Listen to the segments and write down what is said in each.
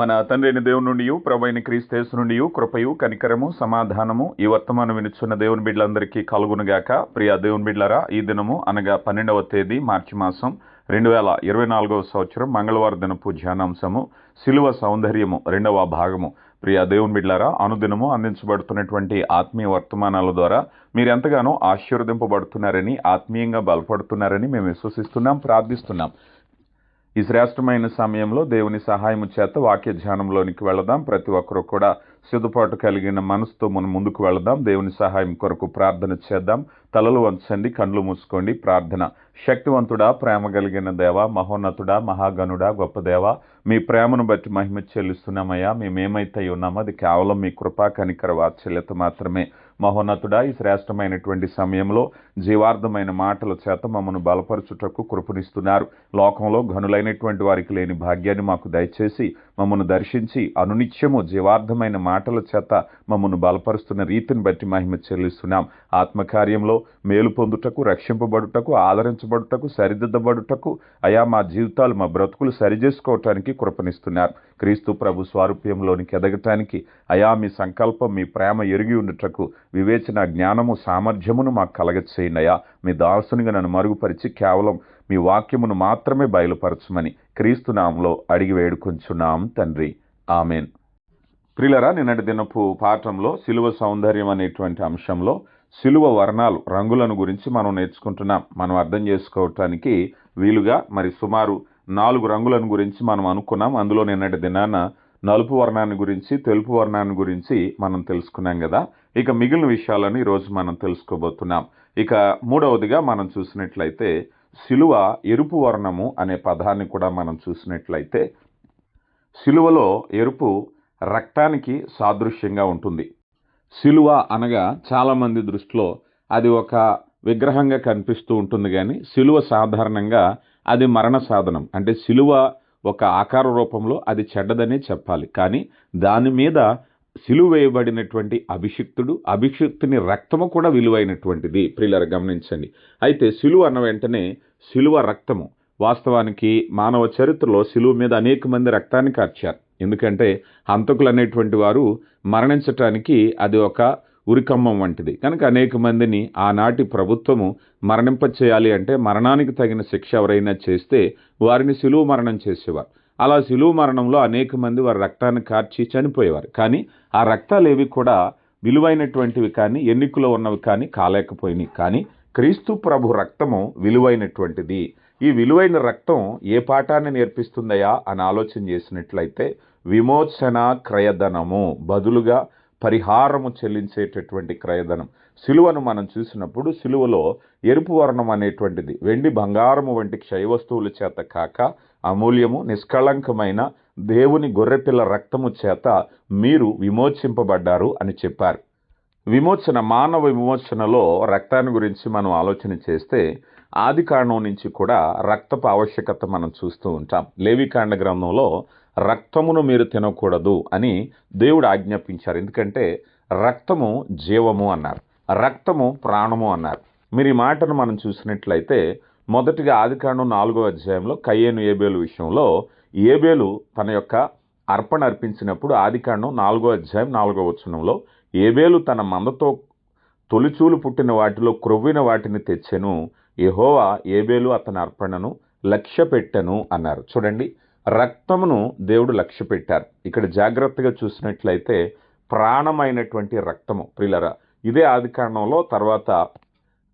మన తండ్రిని దేవుని నుండి ప్రభైన క్రీస్తేసు నుండి కృపయు కనికరము సమాధానము ఈ వర్తమానం వినుచున్న దేవుని బిడ్డలందరికీ కలుగునుగాక. ప్రియ దేవుని బిడ్డలరా ఈ దినము అనగా పన్నెండవ తేదీ మార్చి మాసం రెండు వేల ఇరవై నాలుగవ సంవత్సరం మంగళవారం దినపు ధ్యానాంశము సిలువ సౌందర్యము రెండవ భాగము. ప్రియ దేవుని బిడ్డలారా అనుదినము అందించబడుతున్నటువంటి ఆత్మీయ వర్తమానాల ద్వారా మీరు ఎంతగానో ఆశీర్వదింపబడుతున్నారని ఆత్మీయంగా బలపడుతున్నారని మేము విశ్వసిస్తున్నాం ప్రార్థిస్తున్నాం. ఈ శ్రేష్టమైన సమయంలో దేవుని సహాయం చేత వాక్య ధ్యానంలోనికి వెళదాం. ప్రతి ఒక్కరూ కూడా సిద్ధపాటు కలిగిన మనసుతో మనం ముందుకు వెళదాం. దేవుని సహాయం కొరకు ప్రార్థన చేద్దాం. తలలు వంచండి కండ్లు మూసుకోండి. ప్రార్థన. శక్తివంతుడా ప్రేమ కలిగిన దేవ మహోన్నతుడా మహాగణుడా గొప్ప దేవ మీ ప్రేమను బట్టి మహిమ చెల్లిస్తున్నామయ్యా. మేమేమైతే ఉన్నామో అది కేవలం మీ కృపా కనికర వాత్సల్యత మాత్రమే. మహోన్నతుడా ఈ శ్రేష్టమైనటువంటి సమయంలో జీవార్థమైన మాటల చేత మమ్మను బలపరచుటకు కృపణిస్తున్నారు లోకంలో ఘనులైనటువంటి వారికి లేని భాగ్యాన్ని మాకు దయచేసి మమ్మను దర్శించి అనునిత్యము జీవార్థమైన మాటల చేత మమ్మను బలపరుస్తున్న రీతిని బట్టి మహిమ చెల్లిస్తున్నాం. ఆత్మకార్యంలో మేలు పొందుటకు రక్షింపబడుటకు ఆదరించబడుటకు సరిదిద్దబడుటకు అయా మా జీవితాలు మా బ్రతుకులు సరిచేసుకోవటానికి కృపనిస్తున్నారు. క్రీస్తు ప్రభు స్వారూప్యంలోనికి ఎదగటానికి అయా మీ సంకల్పం మీ ప్రేమ ఎరిగి ఉండుటకు వివేచన జ్ఞానము సామర్థ్యమును మాకు కలగచేయండి మీ దాసునిగా నన్ను మరుగుపరిచి కేవలం మీ వాక్యమును మాత్రమే బయలుపరచమని క్రీస్తు నామంలో అడిగి వేడుకొంచున్నాం తండ్రి. ఆమెన్. ప్రిలరా నిన్నటి దినపు పాఠంలో సిలువ సౌందర్యం అనేటువంటి అంశంలో సిలువ వర్ణాలు రంగులను గురించి మనం నేర్చుకుంటున్నాం. మనం అర్థం చేసుకోవటానికి వీలుగా మరి సుమారు నాలుగు రంగులను గురించి మనం అనుకున్నాం. అందులో నిన్నటి దినాన నలుపు వర్ణాన్ని గురించి తెలుపు వర్ణాన్ని గురించి మనం తెలుసుకున్నాం కదా. ఇక మిగిలిన విషయాలను ఈరోజు మనం తెలుసుకోబోతున్నాం. ఇక మూడవదిగా మనం చూసినట్లయితే శిలువ ఎరుపు వర్ణము అనే పదాన్ని కూడా మనం చూసినట్లయితే శిలువలో ఎరుపు రక్తానికి సాదృశ్యంగా ఉంటుంది. శిలువ అనగా చాలామంది దృష్టిలో అది ఒక విగ్రహంగా కనిపిస్తూ ఉంటుంది కానీ శిలువ సాధారణంగా అది మరణ సాధనం. అంటే శిలువ ఒక ఆకార రూపంలో అది చెడ్డదనే చెప్పాలి. కానీ దాని మీద సిలువేయబడినటువంటి అభిషిక్తుడు అభిషిక్తుని రక్తము కూడా విలువైనటువంటిది. ప్రియులర గమనించండి. అయితే సిలువ అన్న వెంటనే సిలువ రక్తము. వాస్తవానికి మానవ చరిత్రలో సిలువ మీద అనేక మంది రక్తాన్ని కార్చారు. ఎందుకంటే హంతకులు అనేటువంటి వారు మరణించటానికి అది ఒక ఉరికమ్మం వంటిది. కనుక అనేక మందిని ఆనాటి ప్రభుత్వము మరణింపచేయాలి అంటే మరణానికి తగిన శిక్ష ఎవరైనా చేస్తే వారిని సులువు మరణం చేసేవారు. అలా సులువు మరణంలో అనేక మంది వారి రక్తాన్ని కార్చి చనిపోయేవారు. కానీ ఆ రక్తాలు ఏవి కూడా విలువైనటువంటివి కానీ ఎన్నికలో ఉన్నవి కానీ కాలేకపోయినాయి కానీ క్రీస్తు ప్రభు రక్తము విలువైనటువంటిది. ఈ విలువైన రక్తం ఏ పాఠాన్ని నేర్పిస్తుందయా అని ఆలోచన చేసినట్లయితే విమోచన క్రయధనము. బదులుగా పరిహారము చెల్లించేటటువంటి క్రయధనం. సిలువను మనం చూసినప్పుడు సిలువలో ఎరుపు వర్ణం అనేటువంటిది వెండి బంగారము వంటి క్షయ వస్తువుల చేత కాక అమూల్యము నిష్కళంకమైన దేవుని గొర్రెపిల్ల రక్తము చేత మీరు విమోచింపబడ్డారు అని చెప్పారు. విమోచన మానవ విమోచనలో రక్తాన్ని గురించి మనం ఆలోచన చేస్తే ఆది కాండం నుంచి కూడా రక్తపు ఆవశ్యకత మనం చూస్తూ ఉంటాం. లేవికాండ గ్రంథంలో రక్తమును మీరు తినకూడదు అని దేవుడు ఆజ్ఞాపించారు. ఎందుకంటే రక్తము జీవము అన్నారు. రక్తము ప్రాణము అన్నారు. మీరు ఈ మాటను మనం చూసినట్లయితే మొదటిగా ఆదికాండం నాలుగో అధ్యాయంలో కయ్యేను ఏబేలు విషయంలో ఏబేలు తన యొక్క అర్పణ అర్పించినప్పుడు ఆదికాండం నాలుగో అధ్యాయం నాలుగో వచనంలో ఏబేలు తన మందతో తొలిచూలు పుట్టిన వాటిలో క్రొవ్విన వాటిని తెచ్చెను. యహోవా ఏబేలు అతని అర్పణను లక్ష్య పెట్టెను అన్నారు. చూడండి రక్తమును దేవుడు లక్ష్య పెట్టారు. ఇక్కడ జాగ్రత్తగా చూసినట్లయితే ప్రాణమైనటువంటి రక్తము ప్రిలరా. ఇదే ఆదికాండంలో తర్వాత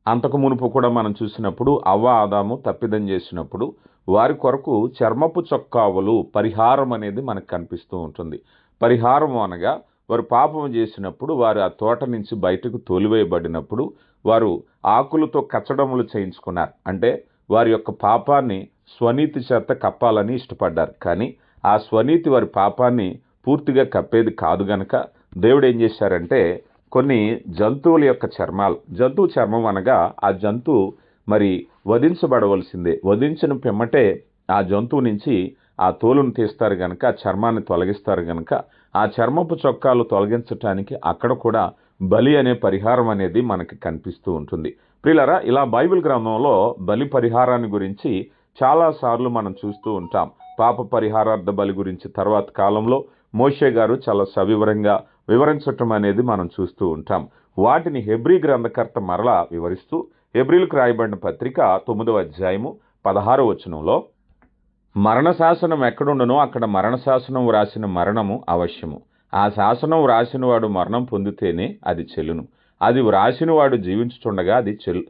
అంతకు మునుపు కూడా మనం చూసినప్పుడు అవ్వ ఆదాము తప్పిదం చేసినప్పుడు వారి కొరకు చర్మపు చొక్కావులు పరిహారం అనేది మనకు కనిపిస్తూ ఉంటుంది. పరిహారం అనగా వారు పాపం చేసినప్పుడు వారు ఆ తోట నుంచి బయటకు తోలివేయబడినప్పుడు వారు ఆకులతో కచ్చడములు చేయించుకున్నారు. అంటే వారి యొక్క పాపాన్ని స్వనీతి చేత కప్పాలని ఇష్టపడ్డారు. కానీ ఆ స్వనీతి వారి పాపాన్ని పూర్తిగా కప్పేది కాదు గనక దేవుడు ఏం చేశారంటే కొన్ని జంతువుల యొక్క చర్మాలు జంతువు చర్మం అనగా ఆ జంతువు మరి వధించబడవలసిందే. వధించిన పిమ్మటే ఆ జంతువు నుంచి ఆ తోలును తీస్తారు గనక ఆ చర్మాన్ని తొలగిస్తారు గనక. ఆ చర్మపు చొక్కాలు తొలగించటానికి అక్కడ కూడా బలి అనే పరిహారం అనేది మనకి కనిపిస్తూ ఉంటుంది. ప్రిలరా ఇలా బైబిల్ గ్రంథంలో బలి పరిహారాన్ని గురించి చాలాసార్లు మనం చూస్తూ ఉంటాం. పాప పరిహారార్థ బలి గురించి తర్వాత కాలంలో మోషే గారు చాలా సవివరంగా వివరించటం అనేది మనం చూస్తూ ఉంటాం. వాటిని హెబ్రీ గ్రంథకర్త మరలా వివరిస్తూ హెబ్రిల్కు రాయబడిన పత్రిక తొమ్మిదవ అధ్యాయము పదహారు వచనంలో మరణ శాసనం ఎక్కడుండనో అక్కడ మరణ శాసనం వ్రాసిన మరణము అవశ్యము. ఆ శాసనం వ్రాసినవాడు మరణం పొందితేనే అది చెల్లును. అది వ్రాసినవాడు జీవించుచుండగా అది చెల్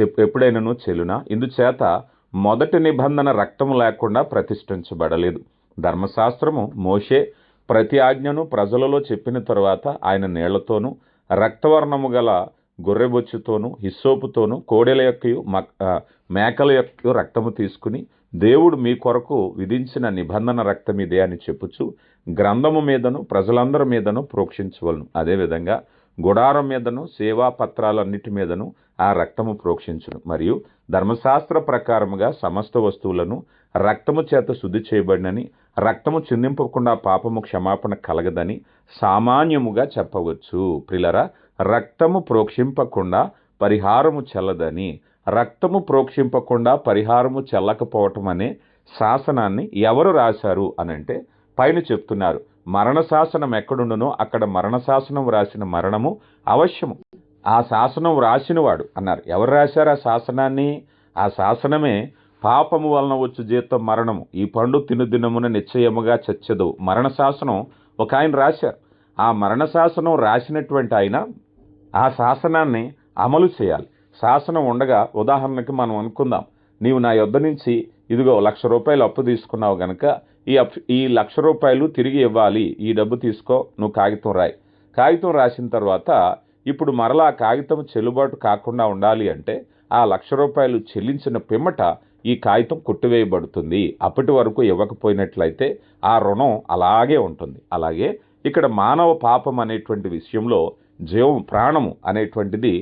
చెప్ ఎప్పుడైనాను చెల్లునా? ఇందుచేత మొదటి నిబంధన రక్తం లేకుండా ప్రతిష్ఠించబడలేదు. ధర్మశాస్త్రము మోషే ప్రతి ఆజ్ఞను ప్రజలలో చెప్పిన తరువాత ఆయన నీళ్ళతోనూ రక్తవర్ణము గల గొర్రెబొచ్చుతోనూ హిస్సోపుతోనూ కోడెల యొక్క మక్ మేకల యొక్క రక్తము తీసుకుని దేవుడు మీ కొరకు విధించిన నిబంధన రక్తం ఇదే అని చెప్పుచు గ్రంథము మీదను ప్రజలందరి మీదను ప్రోక్షించవలను. అదేవిధంగా గుడారం మీదను సేవా పత్రాలన్నిటి మీదను ఆ రక్తము ప్రోక్షించును. మరియు ధర్మశాస్త్ర ప్రకారముగా సమస్త వస్తువులను రక్తము చేత శుద్ధి చేయబడినని రక్తము చిందింపకుండా పాపము క్షమాపణ కలగదని సామాన్యముగా చెప్పవచ్చు. ప్రిలరా రక్తము ప్రోక్షింపకుండా పరిహారము చెల్లదని రక్తము ప్రోక్షింపకుండా పరిహారము చెల్లకపోవటం అనే శాసనాన్ని ఎవరు రాశారు అనంటే పైన చెప్తున్నారు. మరణ శాసనం ఎక్కడుండునో అక్కడ మరణ శాసనం రాసిన మరణము అవశ్యము. ఆ శాసనం రాసినవాడు అన్నారు. ఎవరు రాశారు ఆ శాసనాన్ని? ఆ శాసనమే పాపము వలన వచ్చు జీతం మరణము. ఈ పండు తినుదినమున నిశ్చయముగా చచ్చదు మరణ శాసనం ఒక ఆయన రాశారు. ఆ మరణ శాసనం రాసినటువంటి ఆయన ఆ శాసనాన్ని అమలు చేయాలి. శాసనం ఉండగా ఉదాహరణకి మనం అనుకుందాం. నీవు నా యొద్ద నుంచి ఇదిగో లక్ష రూపాయలు అప్పు తీసుకున్నావు గనక ఈ అప్ ఈ లక్ష రూపాయలు తిరిగి ఇవ్వాలి. ఈ డబ్బు తీసుకో. నువ్వు కాగితం రాయి. కాగితం రాసిన తర్వాత ఇప్పుడు మరలా కాగితం చెల్లుబాటు కాకుండా ఉండాలి అంటే ఆ లక్ష రూపాయలు చెల్లించిన పిమ్మట ఈ కాగితం కొట్టివేయబడుతుంది. అప్పటి వరకు ఇవ్వకపోయినట్లయితే ఆ రుణం అలాగే ఉంటుంది. అలాగే ఇక్కడ మానవ పాపం అనేటువంటి విషయంలో జీవం ప్రాణము అనేటువంటిది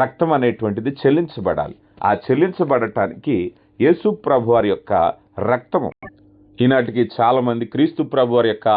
రక్తం అనేటువంటిది చెల్లించబడాలి. ఆ చెల్లించబడటానికి యేసు ప్రభు వారి యొక్క రక్తము. ఈనాటికి చాలామంది క్రీస్తు ప్రభు వారి యొక్క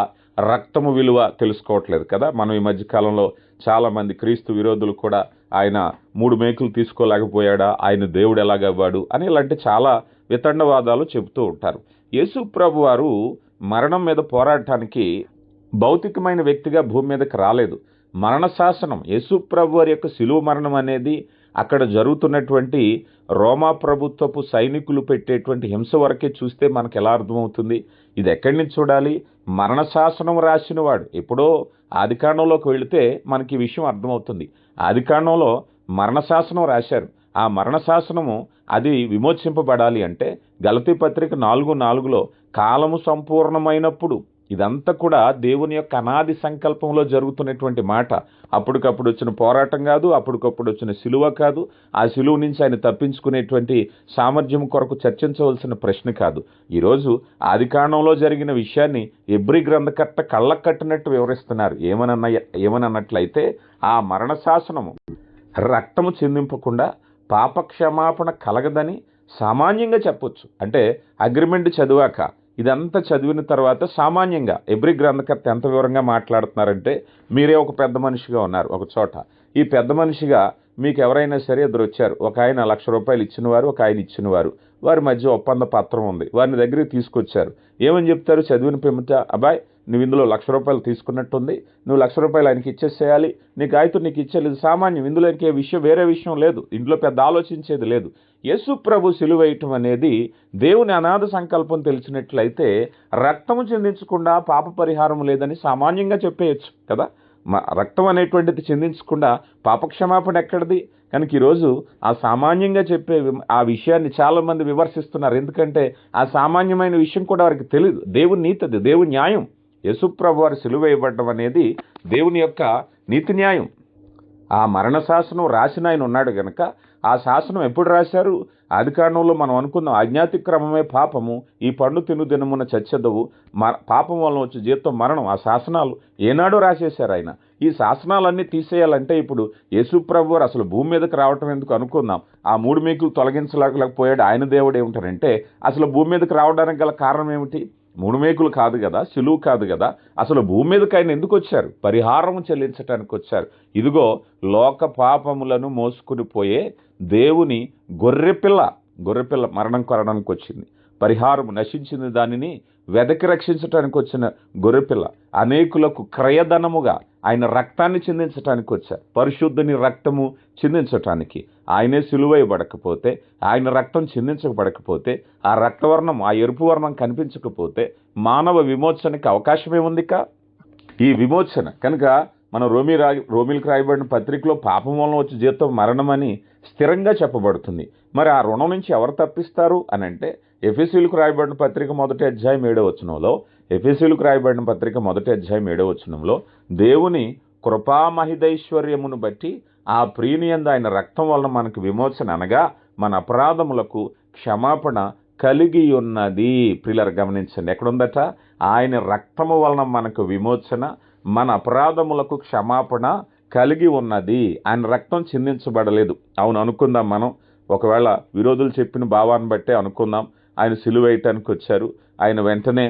రక్తము విలువ తెలుసుకోవట్లేదు కదా. మనం ఈ మధ్యకాలంలో చాలామంది క్రీస్తు విరోధులు కూడా ఆయన మూడు మేకులు తీసుకోలేకపోయాడా? ఆయన దేవుడు ఎలాగవ్వాడు? అని ఇలాంటి చాలా వితండవాదాలు చెబుతూ ఉంటారు. యేసు ప్రభు వారు మరణం మీద పోరాడటానికి భౌతికమైన వ్యక్తిగా భూమి మీదకి రాలేదు. మరణ శాసనం యేసు ప్రభు వారి యొక్క శిలువ మరణం అనేది అక్కడ జరుగుతున్నటువంటి రోమా ప్రభుత్వపు సైనికులు పెట్టేటువంటి హింస వరకే చూస్తే మనకు ఎలా అర్థమవుతుంది? ఇది ఎక్కడి నుంచి చూడాలి? మరణ శాసనం రాసినవాడు. ఎప్పుడో ఆదికాండంలోకి వెళితే మనకి ఈ విషయం అర్థమవుతుంది. ఆదికాండంలో మరణ శాసనం రాశారు. ఆ మరణ శాసనము అది విమోచింపబడాలి అంటే గలతీ పత్రిక నాలుగు నాలుగులో కాలము సంపూర్ణమైనప్పుడు ఇదంతా కూడా దేవుని యొక్క అనాది సంకల్పంలో జరుగుతున్నటువంటి మాట. అప్పటికప్పుడు వచ్చిన పోరాటం కాదు అప్పటికప్పుడు వచ్చిన సిలువ కాదు ఆ సిలువ నుంచి ఆయన తప్పించుకునేటువంటి సామర్థ్యం కొరకు చర్చించవలసిన ప్రశ్న కాదు. ఈరోజు ఆది కాండంలో జరిగిన విషయాన్ని ఎబ్రి గ్రంథకర్త కళ్ళకు కట్టినట్టు వివరిస్తున్నారు. ఏమనన్న ఏమనన్నట్లయితే ఆ మరణ శాసనము రక్తము చెందింపకుండా పాపక్షమాపణ కలగదని సామాన్యంగా చెప్పొచ్చు. అంటే అగ్రిమెంట్ చదివాక ఇదంతా చదివిన తర్వాత సామాన్యంగా ఎబ్రి గ్రంథకర్త ఎంత వివరంగా మాట్లాడుతున్నారంటే మీరే ఒక పెద్ద మనిషిగా ఉన్నారు ఒక చోట. ఈ పెద్ద మనిషిగా మీకు ఎవరైనా సరే ఇద్దరు వచ్చారు. ఒక ఆయన లక్ష రూపాయలు ఇచ్చినవారు ఒక ఆయన ఇచ్చినవారు. వారి మధ్య ఒప్పంద పత్రం ఉంది. వారిని దగ్గరికి తీసుకొచ్చారు. ఏమని చెప్తారు? చదివిన పిమ్మట అబ్బాయి నువ్వు ఇందులో లక్ష రూపాయలు తీసుకున్నట్టుంది. నువ్వు లక్ష రూపాయలు ఆయనకి ఇచ్చేసేయాలి. నీకు ఆయుతం నీకు ఇచ్చేది సామాన్యం ఇందులో ఇంకే విషయం వేరే విషయం లేదు. ఇంట్లో పెద్ద ఆలోచించేది లేదు. యేసు ప్రభు సిలువేయటం అనేది దేవుని అనాథ సంకల్పం తెలిసినట్లయితే రక్తము చెందించకుండా పాప పరిహారం లేదని సామాన్యంగా చెప్పేయచ్చు కదా? మా రక్తం అనేటువంటిది చెందించకుండా పాపక్షమాపణ ఎక్కడిది? కనుక ఈరోజు ఆ సామాన్యంగా చెప్పే ఆ విషయాన్ని చాలామంది విమర్శిస్తున్నారు. ఎందుకంటే ఆ సామాన్యమైన విషయం కూడా వారికి తెలియదు దేవుని నీతి అది దేవుని న్యాయం. యశుప్రభు వారు సిలువేయబడడం అనేది దేవుని యొక్క నీతి న్యాయం. ఆ మరణ శాసనం రాసిన ఆయన ఉన్నాడు కనుక ఆ శాసనం ఎప్పుడు రాశారు? ఆది మనం అనుకుందాం అజ్ఞాతిక్రమమే పాపము ఈ పండు తిను దినమున చచ్చెదవు మర పాపం వలన వచ్చే జీవితం మరణం. ఆ శాసనాలు ఏనాడో రాసేశారు ఆయన. ఈ శాసనాలన్నీ తీసేయాలంటే ఇప్పుడు యేసుప్రభు వారు అసలు భూమి మీదకి రావటం ఎందుకు అనుకుందాం? ఆ మూడు మేకులు తొలగించలేకపోయాడు ఆయన దేవుడు ఏమిటారంటే అసలు భూమి మీదకి రావడానికి గల కారణం ఏమిటి? మూడు మేకులు కాదు కదా సులువు కాదు కదా అసలు భూమి మీదకి ఆయన ఎందుకు వచ్చారు? పరిహారం చెల్లించటానికి వచ్చారు. ఇదిగో లోక పాపములను మోసుకుని పోయే దేవుని గొర్రెపిల్ల గొర్రెపిల్ల మరణం కొనడానికి వచ్చింది పరిహారం నశించిన దానిని వెదకి రక్షించటానికి వచ్చిన గొర్రెపిల్ల అనేకులకు క్రయధనముగా ఆయన రక్తాన్ని చిందించటానికి వచ్చారు పరిశుద్ధుని రక్తము చిందించటానికి. ఆయనే సులువైబడకపోతే ఆయన రక్తం చిందించబడకపోతే ఆ రక్తవర్ణం ఆ ఎరుపు వర్ణం కనిపించకపోతే మానవ విమోచనకి అవకాశమే ఉందిక? ఈ విమోచన. కనుక మన రోమి రా రోమిలకు రాయబడిన పత్రికలో పాపం వలన వచ్చి జీతం మరణమని స్థిరంగా చెప్పబడుతుంది. మరి ఆ రుణం నుంచి ఎవరు తప్పిస్తారు? అని అంటే ఎఫీసీలకు రాయబడిన పత్రిక మొదటి అధ్యాయం ఏడో వచనంలో ఎఫీసీలకు రాయబడిన పత్రిక మొదటి అధ్యాయం ఏడో వచనంలో దేవుని కృపామహిదైశ్వర్యమును బట్టి ఆ ప్రీనియందు ఆయన రక్తం వలన మనకు విమోచన అనగా మన అపరాధములకు క్షమాపణ కలిగి ఉన్నది ప్రియులరు గమనించండి ఎక్కడుందట? ఆయన రక్తము వలన మనకు విమోచన మన అపరాధములకు క్షమాపణ కలిగి ఉన్నది. ఆయన రక్తం చిందించబడలేదు. అవును అనుకుందాం మనం. ఒకవేళ విరోధులు చెప్పిన భావాన్ని బట్టే అనుకుందాం. ఆయన సిలువేయటానికి వచ్చారు ఆయన వెంటనే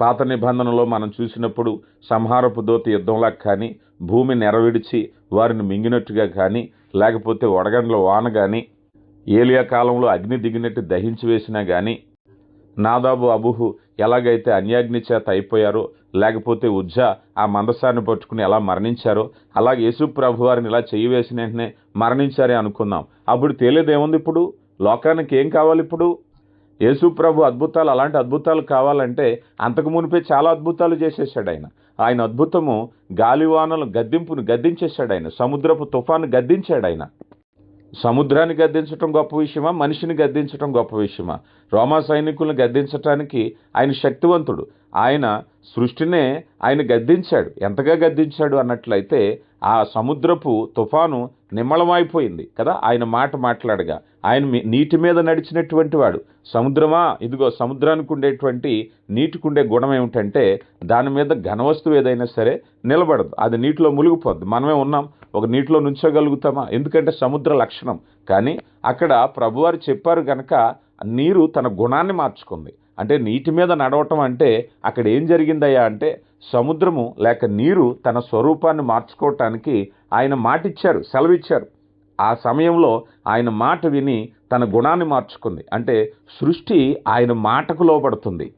పాత నిబంధనలో మనం చూసినప్పుడు సంహారపు దోత యుద్ధంలా కానీ భూమి నెరవిడిచి వారిని మింగినట్టుగా కానీ లేకపోతే వడగండ్ల వాన కానీ ఏలియా కాలంలో అగ్ని దిగినట్టు దహించి వేసినా కానీ నాదాబు అబుహు ఎలాగైతే అన్యాగ్ని చేత అయిపోయారో లేకపోతే ఉజ్జా ఆ మందసాన్ని పట్టుకుని ఎలా మరణించారో అలాగే యేసు ప్రభు వారిని ఇలా చెయ్యి వేసిన వెంటనే మరణించారే అనుకుందాం. అప్పుడు తేలేదేముంది ఇప్పుడు? లోకానికి ఏం కావాలి ఇప్పుడు? యేసు ప్రభు అద్భుతాలు అలాంటి అద్భుతాలు కావాలంటే అంతకు మునిపే చాలా అద్భుతాలు చేసేసాడు ఆయన. ఆయన అద్భుతము గాలివానలు గద్దింపును గద్దించేశాడు ఆయన. సముద్రపు తుఫాను గద్దించాడు ఆయన. సముద్రాన్ని గద్దించటం గొప్ప విషయమా? మనిషిని గద్దించటం గొప్ప విషయమా? రోమా సైనికులను గద్దించటానికి ఆయన శక్తివంతుడు. ఆయన సృష్టినే ఆయన గద్దించాడు. ఎంతగా గద్దించాడు అన్నట్లయితే ఆ సముద్రపు తుఫాను నిమ్మళమైపోయింది కదా? ఆయన మాట మాట్లాడగా. ఆయన మీ- నీటి మీద నడిచినటువంటి వాడు. సముద్రమా? ఇదిగో సముద్రానికి ఉండేటువంటి నీటికి ఉండే గుణం ఏమిటంటే దాని మీద ఘనవస్తువు ఏదైనా సరే నిలబడదు. అది నీటిలో మునిగిపోద్ది. మనమే ఉన్నాం. ఒక నీటిలో నుంచోగలుగుతామా? ఎందుకంటే సముద్ర లక్షణం. కానీ అక్కడ ప్రభువారు చెప్పారు కనుక నీరు తన గుణాన్ని మార్చుకుంది. అంటే నీటి మీద నడవటం అంటే అక్కడ ఏం జరిగిందయ్యా అంటే సముద్రము లేక నీరు తన స్వరూపాన్ని మార్చుకోవటానికి ఆయన మాటిచ్చారు సెలవిచ్చారు. ఆ సమయంలో ఆయన మాట విని తన గుణాన్ని మార్చుకుంది. అంటే సృష్టి ఆయన మాటకు లోబడుతుంది.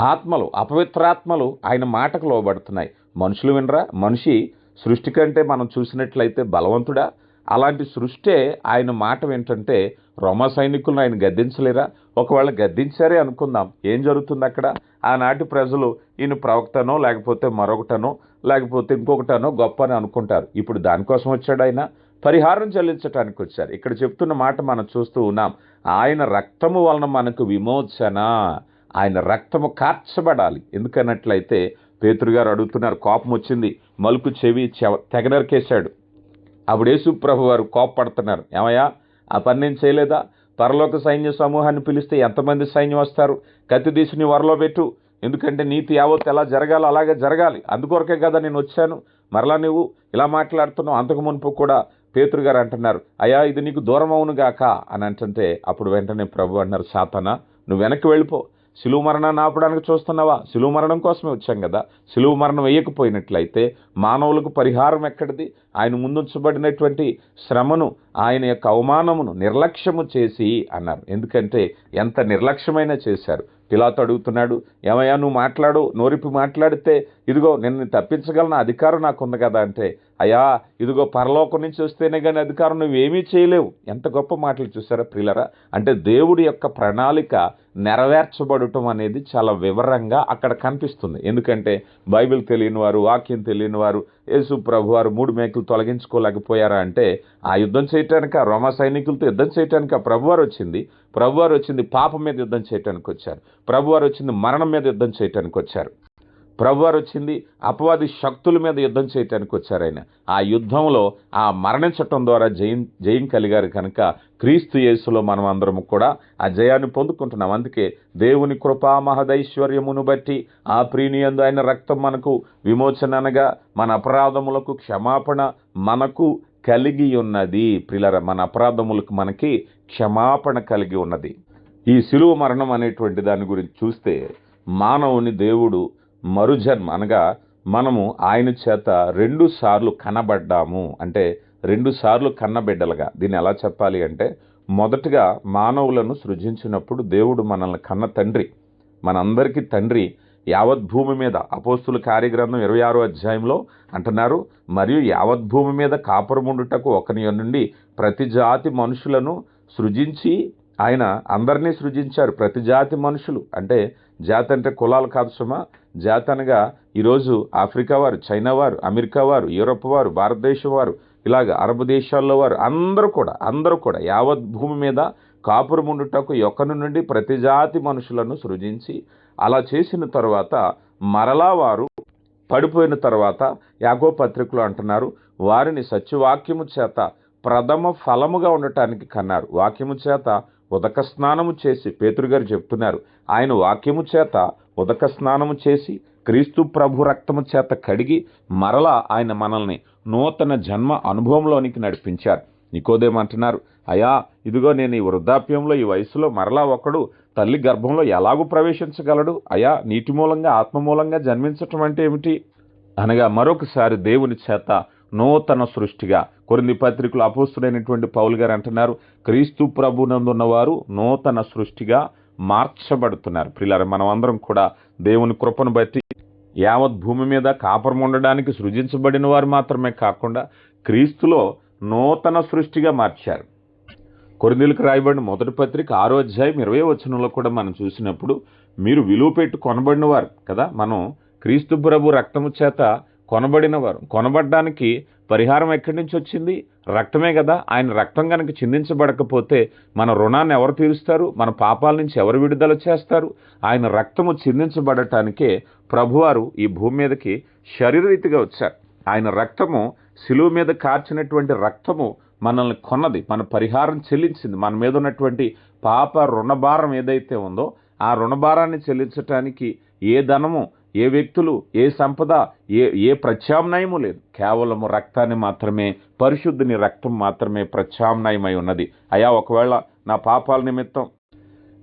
ఆత్మలు అపవిత్రాత్మలు ఆయన మాటకు లోబడుతున్నాయి. మనుషులు వినరా? మనిషి సృష్టి కంటే మనం చూసినట్లయితే బలవంతుడా? అలాంటి సృష్టే ఆయన మాట ఏంటంటే రోమ సైనికులను ఆయన గద్దించలేరా? ఒకవేళ గద్దించారే అనుకుందాం ఏం జరుగుతుంది అక్కడ? ఆనాటి ప్రజలు ఈయన ప్రవక్తనో లేకపోతే మరొకటనో లేకపోతే ఇంకొకటనో గొప్ప అని అనుకుంటారు. ఇప్పుడు దానికోసం వచ్చాడు ఆయన. పరిహారం చెల్లించడానికి వచ్చారు. ఇక్కడ చెప్తున్న మాట మనం చూస్తూ ఉన్నాం. ఆయన రక్తము వలన మనకు విమోచన. ఆయన రక్తము కార్చబడాలి. ఎందుకన్నట్లయితే పేతురు గారు అడుగుతున్నారు కోపం వచ్చింది. మలుపు చెవి చెవ తెగనరికేశాడు అప్పుడు యేసు ప్రభు వారు కోపపడుతున్నారు. ఏమయ్యా ఆ పని నేను చేయలేదా? పరలోక సైన్య సమూహాన్ని పిలిస్తే ఎంతమంది సైన్యం వస్తారు? కత్తి తీసి నీ వరలో పెట్టు. ఎందుకంటే నీతి యావత్ ఎలా జరగాలో అలాగే జరగాలి. అందుకొరకే కదా నేను వచ్చాను. మరలా నువ్వు ఇలా మాట్లాడుతున్నావు. అంతకు మునుపు కూడా పేతురు గారు అంటున్నారు అయ్యా ఇది నీకు దూరం అవును గాక అని అంటుంటే అప్పుడు వెంటనే ప్రభు అన్నారు సాతన నువ్వు వెనక్కి వెళ్ళిపో. శిలువు మరణాన్ని ఆపడానికి చూస్తున్నావా? శిలువు మరణం కోసమే వచ్చాం కదా. శిలువు మరణం వేయకపోయినట్లయితే మానవులకు పరిహారం ఎక్కడిది? ఆయన ముందుంచబడినటువంటి శ్రమను ఆయన యొక్క అవమానమును నిర్లక్ష్యము చేసి అన్నారు. ఎందుకంటే ఎంత నిర్లక్ష్యమైనా చేశారు. పిలాతో అడుగుతున్నాడు ఏమయ్యా నువ్వు మాట్లాడు నోరిపి మాట్లాడితే ఇదిగో నిన్ను తప్పించగలన అధికారం నాకుంది కదా అంటే అయ్యా ఇదిగో పరలోకం నుంచి వస్తేనే కానీ అధికారం నువ్వేమీ చేయలేవు. ఎంత గొప్ప మాటలు చూసారా ప్రియులరా? అంటే దేవుడి యొక్క ప్రణాళిక నెరవేర్చబడటం అనేది చాలా వివరంగా అక్కడ కనిపిస్తుంది. ఎందుకంటే బైబిల్ తెలియని వారు వాక్యం తెలియని వారు యేసు ప్రభు వారు మూడు మేకలు తొలగించుకోలేకపోయారా అంటే ఆ యుద్ధం చేయటానికి? రోమ సైనికులతో యుద్ధం చేయటానికి? ఆ ప్రభువారు వచ్చింది. ప్రభువారు వచ్చింది పాపం మీద యుద్ధం చేయటానికి వచ్చారు. ప్రభువారు వచ్చింది మరణం మీద యుద్ధం చేయటానికి వచ్చారు. ప్రభువారు వచ్చింది అపవాది శక్తుల మీద యుద్ధం చేయటానికి వచ్చారు ఆయన. ఆ యుద్ధంలో ఆ మరణించటం ద్వారా జయం జయం కలిగారు కనుక క్రీస్తు యేసులో మనం అందరం కూడా ఆ జయాన్ని పొందుకుంటున్నాం. అందుకే దేవుని కృపా మహదైశ్వర్యమును బట్టి ఆ ప్రీనియందు ఆయన రక్తం మనకు విమోచన అనగా మన అపరాధములకు క్షమాపణ మనకు కలిగి ఉన్నది. ప్రిలర మన అపరాధములకు మనకి క్షమాపణ కలిగి ఉన్నది. ఈ శిలువ మరణం అనేటువంటి దాని గురించి చూస్తే మానవుని దేవుడు మరుజన్మ అనగా మనము ఆయన చేత రెండు సార్లు కనబడ్డాము. అంటే రెండు సార్లు కన్నబిడ్డలుగా. దీన్ని ఎలా చెప్పాలి అంటే మొదటగా మానవులను సృజించినప్పుడు దేవుడు మనల్ని కన్న తండ్రి. మనందరికీ తండ్రి యావత్ భూమి మీద. అపోస్తుల కార్యగ్రంథం ఇరవై ఆరో అధ్యాయంలో అంటున్నారు మరియు యావత్ భూమి మీద కాపురముండుటకు ఒకని నుండి ప్రతి జాతి మనుషులను సృజించి ఆయన అందరినీ సృజించారు. ప్రతి జాతి మనుషులు. అంటే జాతి అంటే కులాలు కాదు సుమా. జాతి అనగా ఈరోజు ఆఫ్రికా వారు చైనా వారు అమెరికా వారు యూరప్ వారు భారతదేశం వారు ఇలాగ అరబ్ దేశాల్లో వారు అందరూ కూడా అందరూ కూడా యావత్ భూమి మీద కాపురముండుటకు యొక్కను నుండి ప్రతి జాతి మనుషులను సృజించి అలా చేసిన తర్వాత మరలా వారు పడిపోయిన తర్వాత యాగో పత్రికలు అంటున్నారు వారిని సత్యవాక్యము చేత ప్రథమ ఫలముగా ఉండటానికి కన్నారు. వాక్యము చేత ఉదక స్నానము చేసి పేతురుగారు చెప్తున్నారు. ఆయన వాక్యము చేత ఉదక స్నానము చేసి క్రీస్తు ప్రభు రక్తము చేత కడిగి మరలా ఆయన మనల్ని నూతన జన్మ అనుభవంలోనికి నడిపించారు. నికోదేమంటున్నారు అయా ఇదిగో నేను ఈ వృద్ధాప్యంలో ఈ వయసులో మరలా ఒకడు తల్లి గర్భంలో ఎలాగూ ప్రవేశించగలడు? అయా నీటి మూలంగా ఆత్మ మూలంగా జన్మించటం అంటే ఏమిటి? అనగా మరొకసారి దేవుని చేత నూతన సృష్టిగా. కొరింది పత్రికలు అపోస్తుడైనటువంటి పౌల్ గారు అంటున్నారు క్రీస్తు ప్రభునందున్నవారు నూతన సృష్టిగా మార్చబడుతున్నారు. పిల్లలు మనం అందరం కూడా దేవుని కృపను బట్టి యావత్ భూమి మీద కాపురం ఉండడానికి సృజించబడిన వారు మాత్రమే కాకుండా క్రీస్తులో నూతన సృష్టిగా మార్చారు. కొరిందీలకు రాయబడిన మొదటి పత్రిక ఆరో అధ్యాయం ఇరవై వచనంలో కూడా మనం చూసినప్పుడు మీరు విలువ పెట్టి కొనబడినవారు కదా మనం క్రీస్తు ప్రభు రక్తము చేత కొనబడిన వారు పరిహారం ఎక్కడి నుంచి వచ్చింది? రక్తమే కదా. ఆయన రక్తం కనుక చిందించబడకపోతే మన రుణాన్ని ఎవరు తీరుస్తారు? మన పాపాల నుంచి ఎవరు విడుదల చేస్తారు? ఆయన రక్తము చిందించబడటానికే ప్రభువారు ఈ భూమి మీదకి శరీరరీతిగా వచ్చారు. ఆయన రక్తము శిలువ మీద కార్చినటువంటి రక్తము మనల్ని కొన్నది. మన పరిహారం చెల్లించింది. మన మీద ఉన్నటువంటి పాప రుణభారం ఏదైతే ఉందో ఆ రుణభారాన్ని చెల్లించటానికి ఏ ధనము ఏ వ్యక్తులు ఏ సంపద ఏ ఏ ప్రత్యామ్నాయము లేదు. కేవలము రక్తాన్ని మాత్రమే పరిశుద్ధుని రక్తం మాత్రమే ప్రత్యామ్నాయమై ఉన్నది. అయా ఒకవేళ నా పాపాల నిమిత్తం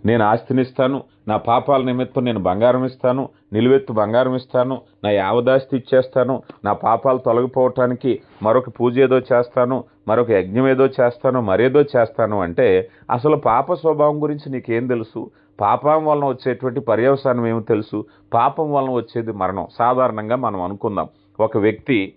నేను ఆస్తినిస్తాను నా పాపాల నిమిత్తం నేను బంగారం ఇస్తాను నిలువెత్తు బంగారం ఇస్తాను నా యావదాస్తి ఇచ్చేస్తాను నా పాపాలు తొలగిపోవటానికి మరొక పూజ ఏదో చేస్తాను మరొక యజ్ఞం ఏదో చేస్తాను మరేదో చేస్తాను అంటే అసలు పాప స్వభావం గురించి నీకేం తెలుసు? పాపం వలన వచ్చేటువంటి పర్యవసానం ఏమో తెలుసు. పాపం వలన వచ్చేది మరణం. సాధారణంగా మనం అనుకుందాం. ఒక వ్యక్తి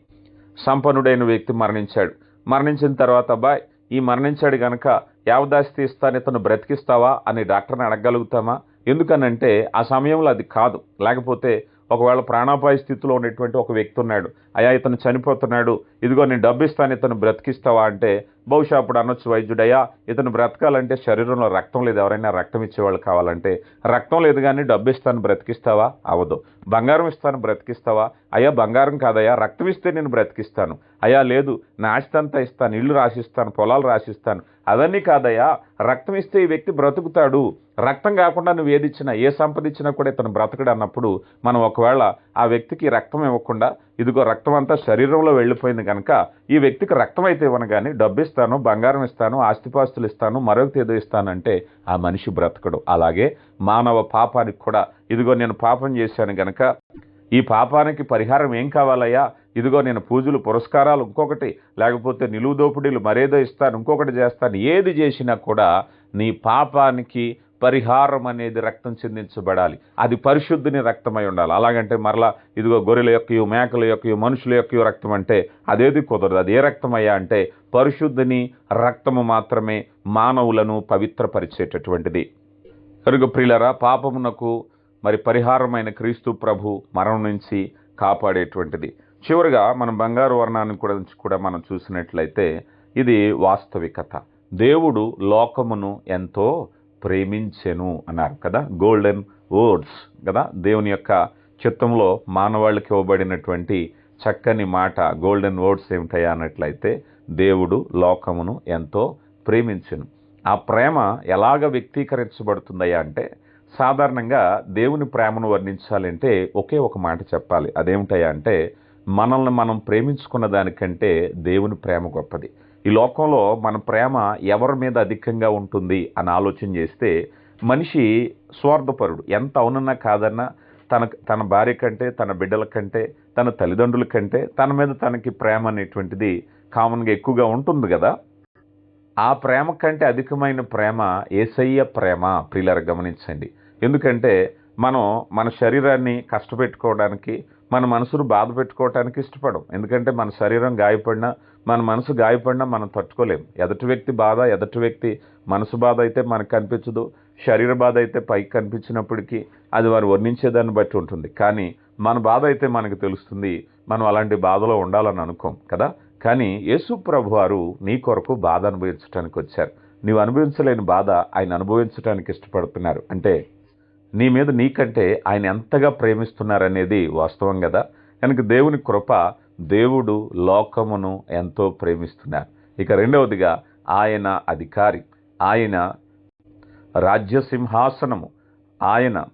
సంపన్నుడైన వ్యక్తి మరణించాడు. మరణించిన తర్వాత అబ్బాయి ఈ మరణించాడు కనుక యావదాస్తి ఇస్తాను ఇతను బ్రతికిస్తావా అని డాక్టర్ని అడగగలుగుతామా? ఎందుకనంటే ఆ సమయంలో అది కాదు. లేకపోతే ఒకవేళ ప్రాణాపాయ స్థితిలో ఉన్నటువంటి ఒక వ్యక్తి ఉన్నాడు. అయా ఇతను చనిపోతున్నాడు. ఇదిగో నేను డబ్బు ఇస్తాను ఇతను బ్రతికిస్తావా అంటే బహుశా అప్పుడు అనొచ్చు వైద్యుడయ్యా ఇతను బ్రతకాలంటే శరీరంలో రక్తం లేదు ఎవరైనా రక్తం ఇచ్చేవాళ్ళు కావాలంటే. రక్తం లేదు కానీ డబ్బు ఇస్తాను బ్రతికిస్తావా? అవదు. బంగారం ఇస్తాను బ్రతికిస్తావా? అయ్యా బంగారం కాదయ్యా రక్తం ఇస్తే నేను బ్రతికిస్తాను. అయ్యా లేదు నా ఇస్తాను ఇల్లు రాసిస్తాను పొలాలు రాసిస్తాను. అవన్నీ కాదయ్యా రక్తం ఇస్తే ఈ వ్యక్తి బ్రతుకుతాడు. రక్తం కాకుండా నువ్వు ఏది ఇచ్చినా ఏ సంపద ఇచ్చినా కూడా ఇతను బ్రతకడు అన్నప్పుడు మనం ఒకవేళ ఆ వ్యక్తికి రక్తం ఇవ్వకుండా ఇదిగో రక్తం అంతా శరీరంలో వెళ్ళిపోయింది కనుక ఈ వ్యక్తికి రక్తం అయితే ఇవ్వను కానీ డబ్బు ఇస్తాను బంగారం ఇస్తాను ఆస్తిపాస్తులు ఇస్తాను మరొకటి ఏదో ఇస్తానంటే ఆ మనిషి బ్రతకడు. అలాగే మానవ పాపానికి కూడా ఇదిగో నేను పాపం చేశాను కనుక ఈ పాపానికి పరిహారం ఏం కావాలయ్యా? ఇదిగో నేను పూజలు పురస్కారాలు ఇంకొకటి లేకపోతే నిలువు దోపిడీలు మరేదో ఇస్తాను ఇంకొకటి చేస్తాను. ఏది చేసినా కూడా నీ పాపానికి పరిహారం అనేది రక్తం చెందించబడాలి. అది పరిశుద్ధిని రక్తమై ఉండాలి. అలాగంటే మరలా ఇదిగో గొర్రెల యొక్క మేకల యొక్క మనుషుల యొక్క రక్తం అంటే అదేది కుదరదు. అది ఏ రక్తమయ్యా అంటే పరిశుద్ధిని రక్తము మాత్రమే మానవులను పవిత్రపరిచేటటువంటిది. కనుక ప్రియులరా పాపమునకు మరి పరిహారమైన క్రీస్తు ప్రభు మరణం నుంచి కాపాడేటువంటిది. చివరిగా మనం బంగారు వర్ణాన్ని కూడా కూడా మనం చూసినట్లయితే ఇది వాస్తవికత. దేవుడు లోకమును ఎంతో ప్రేమించెను అన్నారు కదా గోల్డెన్ వర్డ్స్ కదా. దేవుని యొక్క చిత్తంలో మానవాళికి ఇవ్వబడినటువంటి చక్కని మాట గోల్డెన్ వర్డ్స్ ఏమిటయా అన్నట్లయితే దేవుడు లోకమును ఎంతో ప్రేమించెను. ఆ ప్రేమ ఎలాగ వ్యక్తీకరించబడుతుందయ్యా అంటే సాధారణంగా దేవుని ప్రేమను వర్ణించాలంటే ఒకే ఒక మాట చెప్పాలి. అదేమిటయా అంటే మనల్ని మనం ప్రేమించుకున్న దానికంటే దేవుని ప్రేమ గొప్పది. ఈ లోకంలో మన ప్రేమ ఎవరి మీద అధికంగా ఉంటుంది అని ఆలోచన చేస్తే మనిషి స్వార్థపరుడు. ఎంత అవునన్నా కాదన్నా తన తన భార్య కంటే తన బిడ్డల కంటే తన తల్లిదండ్రుల కంటే తన మీద తనకి ప్రేమ అనేటువంటిది కామన్గా ఎక్కువగా ఉంటుంది కదా. ఆ ప్రేమ కంటే అధికమైన ప్రేమ ఏసయ్య ప్రేమ. ప్రియులర గమనించండి. ఎందుకంటే మనం మన శరీరాన్ని కష్టపెట్టుకోవడానికి మన మనసును బాధ పెట్టుకోవడానికి ఇష్టపడం. ఎందుకంటే మన శరీరం గాయపడినా మన మనసు గాయపడినా మనం తట్టుకోలేం. ఎదుటి వ్యక్తి బాధ ఎదుటి వ్యక్తి మనసు బాధ అయితే మనకు కనిపించదు. శరీర బాధ అయితే పైకి కనిపించినప్పటికీ అది వారు వర్ణించేదాన్ని బట్టి ఉంటుంది. కానీ మన బాధ అయితే మనకు తెలుస్తుంది. మనం అలాంటి బాధలో ఉండాలని అనుకోం కదా? కానీ యేసు ప్రభు వారు నీ కొరకు బాధ అనుభవించడానికి వచ్చారు. నీవు అనుభవించలేని బాధ ఆయన అనుభవించడానికి ఇష్టపడుతున్నారు. అంటే నీ మీద నీకంటే ఆయన ఎంతగా ప్రేమిస్తున్నారనేది వాస్తవం కదా. కనుక దేవుని కృప దేవుడు లోకమును ఎంతో ప్రేమిస్తున్నారు. ఇక రెండవదిగా ఆయన అధికారి ఆయన రాజ్య సింహాసనము ఆయన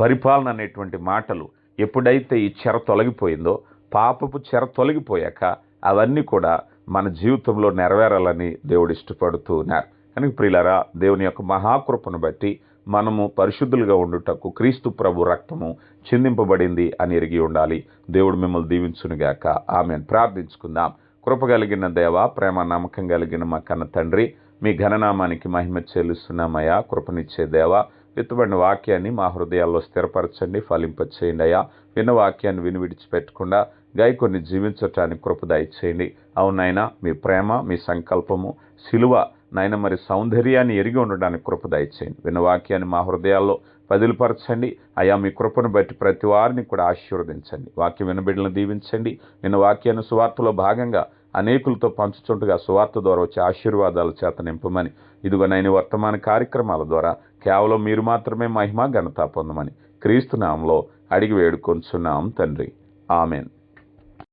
పరిపాలన అనేటువంటి మాటలు ఎప్పుడైతే ఈ చెర తొలగిపోయిందో పాపపు చెర తొలగిపోయాక అవన్నీ కూడా మన జీవితంలో నెరవేరాలని దేవుడు ఇష్టపడుతూ ఉన్నారు. కనుక ప్రియులరా దేవుని యొక్క మహాకృపను బట్టి మనము పరిశుద్ధులుగా ఉండుటకు క్రీస్తు ప్రభు రక్తము చిందింపబడింది అని ఎరిగి ఉండాలి. దేవుడు మిమ్మల్ని దీవించునుగాక. ఆమెను. ప్రార్థించుకుందాం. కృప కలిగిన దేవ ప్రేమ నమ్మకం కలిగిన మా కన్న తండ్రి మీ ఘననామానికి మహిమ చెల్లిస్తున్నామయ్యా. కృపనిచ్చే దేవ విత్తబడిన వాక్యాన్ని మా హృదయాల్లో స్థిరపరచండి ఫలింపచేయండి అయ్యా. విన్న వాక్యాన్ని విని విడిచిపెట్టకుండా గై కొన్ని జీవించటానికి కృప దయచేయండి. అవునైనా మీ ప్రేమ మీ సంకల్పము సిలువ నాయన మరి సౌందర్యాన్ని ఎరిగి ఉండడానికి కృప దయచేయండి. విన్న వాక్యాన్ని మా హృదయాల్లో పదిలిపరచండి. అయా మీ కృపను బట్టి ప్రతి వారిని కూడా ఆశీర్వదించండి. వాక్యం వినబిడ్డలను దీవించండి. నిన్న వాక్యాన్ని సువార్తలో భాగంగా అనేకులతో పంచుచుంటగా సువార్త ద్వారా వచ్చే ఆశీర్వాదాల చేత నింపమని. ఇదిగో నైని వర్తమాన కార్యక్రమాల ద్వారా కేవలం మీరు మాత్రమే మహిమ ఘనత పొందమని క్రీస్తునామంలో అడిగి వేడుకొంచున్నాం తండ్రి. ఆమెన్.